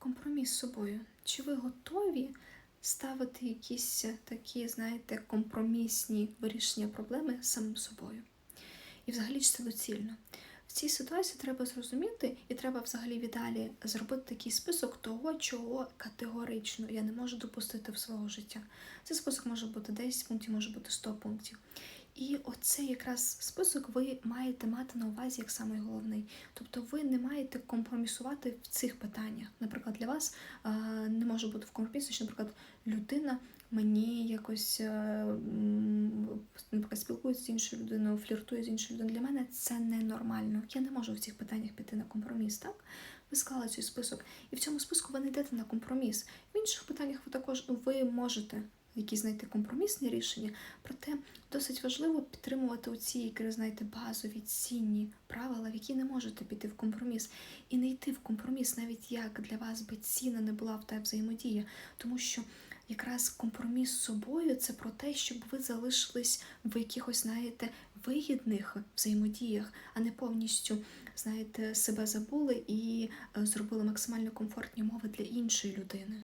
компроміс з собою. Чи ви готові ставити якісь такі, знаєте, компромісні вирішення проблеми самим собою? І взагалі чи це доцільно? В цій ситуації треба зрозуміти, і треба взагалі віддалі зробити такий список того, чого категорично я не можу допустити в свого життя. Цей список може бути 10 пунктів, може бути 100 пунктів. І оцей якраз список ви маєте мати на увазі як самий головний. Тобто ви не маєте компромісувати в цих питаннях. Наприклад, для вас не може бути в компромісі, що, наприклад, людина мені якось е, наприклад, спілкується з іншою людиною, фліртує з іншою людиною. Для мене це ненормально. Я не можу в цих питаннях піти на компроміс, так? Ви склали цей список, і в цьому списку ви не йдете на компроміс. В інших питаннях ви також ви можете якісь знайти компромісні рішення, проте досить важливо підтримувати оці, які, знаєте, базові цінні правила, в які не можете піти в компроміс. І не йти в компроміс, навіть як для вас би цінна не була в та взаємодія, тому що якраз компроміс з собою це про те, щоб ви залишились в якихось, знаєте, вигідних взаємодіях, а не повністю, знаєте, себе забули і е, зробили максимально комфортні умови для іншої людини.